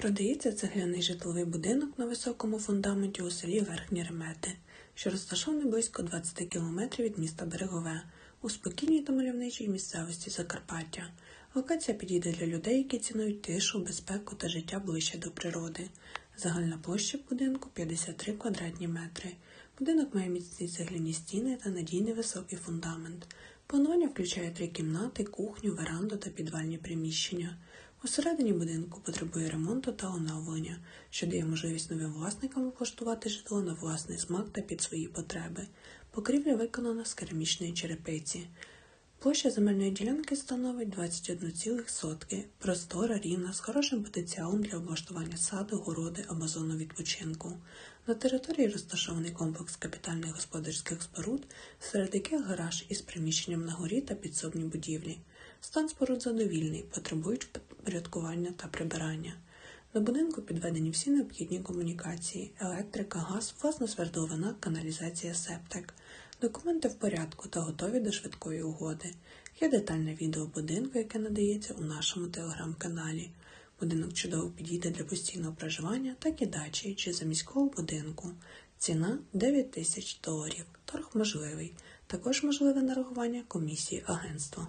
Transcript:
Продається цегляний житловий будинок на високому фундаменті у селі Верхні Ремети, що розташований близько 20 кілометрів від міста Берегове, у спокійній та мальовничій місцевості Закарпаття. Локація підійде для людей, які цінують тишу, безпеку та життя ближче до природи. Загальна площа будинку 53 квадратні метри. Будинок має міцні цегляні стіни та надійний високий фундамент. Планування включає три кімнати, кухню, веранду та підвальні приміщення. Усередині будинку потребує ремонту та оновлення, що дає можливість новим власникам облаштувати житло на власний смак та під свої потреби. Покрівля виконана з керамічної черепиці. Площа земельної ділянки становить 21 сотки, простора, рівна, з хорошим потенціалом для облаштування саду, городи або зону відпочинку. На території розташований комплекс капітальних господарських споруд, серед яких гараж із приміщенням на горі та підсобні будівлі. Стан споруд задовільний, потребують порядкування та прибирання. До будинку підведені всі необхідні комунікації: електрика, газ, власна свердловина, каналізація, септик. Документи в порядку та готові до швидкої угоди. Є детальне відео будинку, яке надається у нашому телеграм-каналі. Будинок чудово підійде для постійного проживання, так і дачі чи за міського будинку. Ціна 9 тисяч доларів. Торг можливий. Також можливе нарахування комісії агентства.